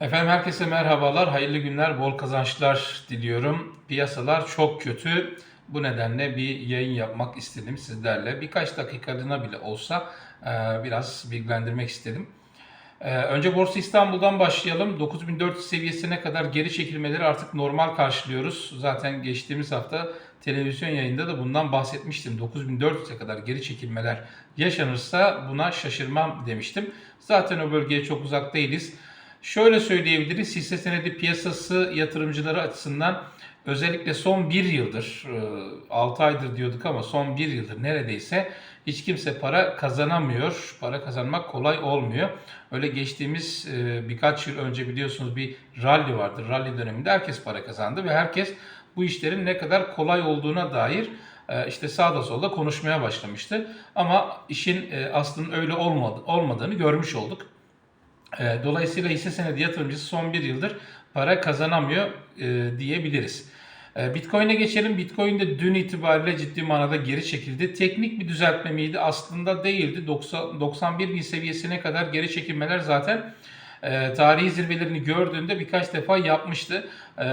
Efendim herkese merhabalar, hayırlı günler, bol kazançlar diliyorum. Piyasalar çok kötü. Bu nedenle bir yayın yapmak istedim sizlerle. Birkaç dakikalığına bile olsa e, biraz bilgilendirmek istedim. E, Önce Borsa İstanbul'dan başlayalım. 9400 seviyesine kadar geri çekilmeleri artık normal karşılıyoruz. Zaten geçtiğimiz hafta televizyon yayında da bundan bahsetmiştim. 9400'e kadar geri çekilmeler yaşanırsa buna şaşırmam demiştim. Zaten o bölgeye çok uzak değiliz. Şöyle söyleyebiliriz, hisse senedi piyasası yatırımcıları açısından özellikle son bir yıldır, 6 aydır diyorduk ama son bir yıldır neredeyse hiç kimse para kazanamıyor. Para kazanmak kolay olmuyor. Öyle geçtiğimiz e, birkaç yıl önce biliyorsunuz bir rally vardı. Rally döneminde herkes para kazandı ve herkes bu işlerin ne kadar kolay olduğuna dair e, işte sağda solda konuşmaya başlamıştı. Ama işin e, aslında öyle olmadı, olmadığını görmüş olduk. E, Dolayısıyla hisse senedi yatırımcısı son bir yıldır para kazanamıyor e, diyebiliriz. E, Bitcoin'e geçelim. Bitcoin de dün itibariyle ciddi manada geri çekildi. Teknik bir düzeltme miydi? Aslında değildi. 90, 91 bin seviyesine kadar geri çekilmeler zaten e, tarihi zirvelerini gördüğünde birkaç defa yapmıştı. E,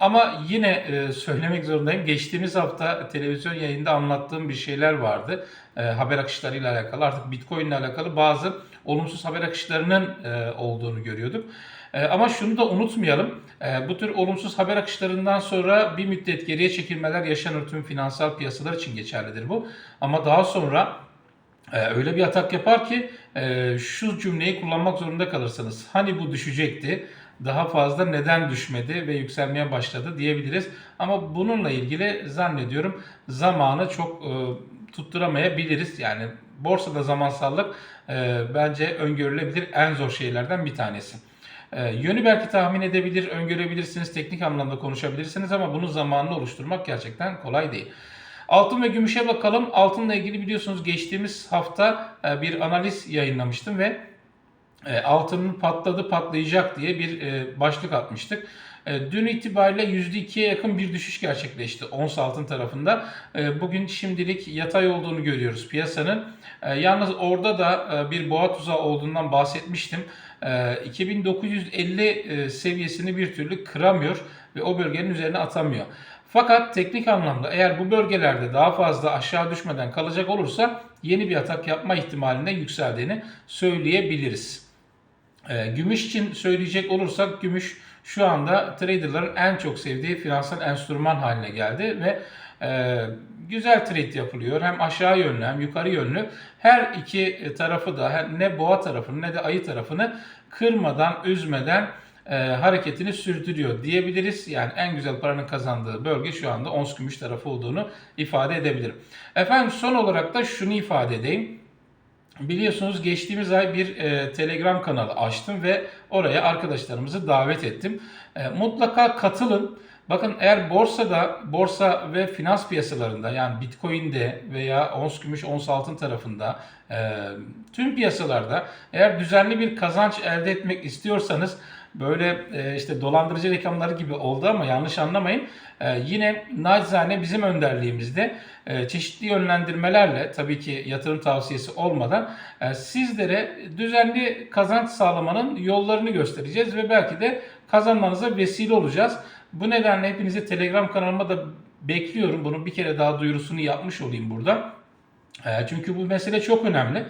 ama yine e, söylemek zorundayım. Geçtiğimiz hafta televizyon yayında anlattığım bir şeyler vardı. E, haber akışlarıyla alakalı. Artık Bitcoin ile alakalı bazı olumsuz haber akışlarının e, olduğunu görüyorduk. E, ama şunu da unutmayalım. E, bu tür olumsuz haber akışlarından sonra bir müddet geriye çekilmeler yaşanır. Tüm finansal piyasalar için geçerlidir bu. Ama daha sonra öyle bir atak yapar ki e, şu cümleyi kullanmak zorunda kalırsınız. Hani bu düşecekti, daha fazla neden düşmedi ve yükselmeye başladı diyebiliriz. Ama bununla ilgili zannediyorum zamanı çok e, tutturamayabiliriz. Yani borsada zamansallık e, bence öngörülebilir en zor şeylerden bir tanesi. Yönü belki tahmin edebilir, öngörebilirsiniz, teknik anlamda konuşabilirsiniz ama bunun zamanını oluşturmak gerçekten kolay değil. Altın ve gümüşe bakalım. Altınla ilgili biliyorsunuz geçtiğimiz hafta e, bir analiz yayınlamıştım ve e, altının patladı patlayacak diye bir e, başlık atmıştık. Dün itibariyle %2'ye yakın bir düşüş gerçekleşti ons altın tarafında. Bugün şimdilik yatay olduğunu görüyoruz piyasanın. Yalnız orada da bir boğa tuzağı olduğundan bahsetmiştim. 2950 seviyesini bir türlü kıramıyor ve o bölgenin üzerine atamıyor. Fakat teknik anlamda eğer bu bölgelerde daha fazla aşağı düşmeden kalacak olursa yeni bir atak yapma ihtimalinde yükseldiğini söyleyebiliriz. E, gümüş için söyleyecek olursak gümüş şu anda traderların en çok sevdiği finansal enstrüman haline geldi ve e, güzel trade yapılıyor. Hem aşağı yönlü hem yukarı yönlü. Her iki tarafı da ne boğa tarafını ne de ayı tarafını kırmadan, üzmeden e, hareketini sürdürüyor diyebiliriz. Yani en güzel paranın kazandığı bölge şu anda ons gümüş tarafı olduğunu ifade edebilirim. Efendim son olarak da şunu ifade edeyim. Biliyorsunuz geçtiğimiz ay bir e, Telegram kanalı açtım ve oraya arkadaşlarımızı davet ettim. E, mutlaka katılın. Bakın eğer borsada, borsa ve finans piyasalarında yani Bitcoin'de veya ons gümüş, ons altın tarafında e, tüm piyasalarda eğer düzenli bir kazanç elde etmek istiyorsanız böyle e, işte dolandırıcı reklamları gibi oldu ama yanlış anlamayın. E, yine nacizane bizim önderliğimizde e, çeşitli yönlendirmelerle tabii ki yatırım tavsiyesi olmadan e, sizlere düzenli kazanç sağlamanın yollarını göstereceğiz ve belki de kazanmanıza vesile olacağız. Bu nedenle hepinizi Telegram kanalıma da bekliyorum. Bunun bir kere daha duyurusunu yapmış olayım burada. E, çünkü bu mesele çok önemli.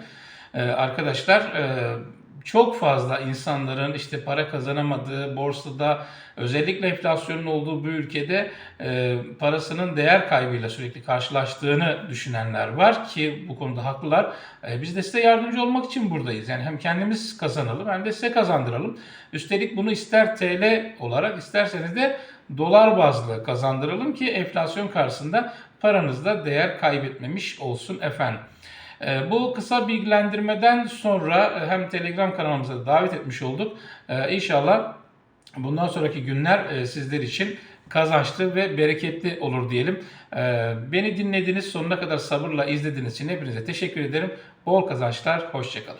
E, arkadaşlar e, çok fazla insanların işte para kazanamadığı, borsada özellikle enflasyonun olduğu bu ülkede e, parasının değer kaybıyla sürekli karşılaştığını düşünenler var ki bu konuda haklılar. E, biz de size yardımcı olmak için buradayız. Yani hem kendimiz kazanalım hem de size kazandıralım. Üstelik bunu ister TL olarak isterseniz de dolar bazlı kazandıralım ki enflasyon karşısında paranızda değer kaybetmemiş olsun efendim. Ee, bu kısa bilgilendirmeden sonra e, hem Telegram kanalımıza da davet etmiş olduk. Ee, inşallah bundan sonraki günler e, sizler için kazançlı ve bereketli olur diyelim. Ee, beni dinlediğiniz sonuna kadar sabırla izlediğiniz için hepinize teşekkür ederim. Bol kazançlar, hoşçakalın.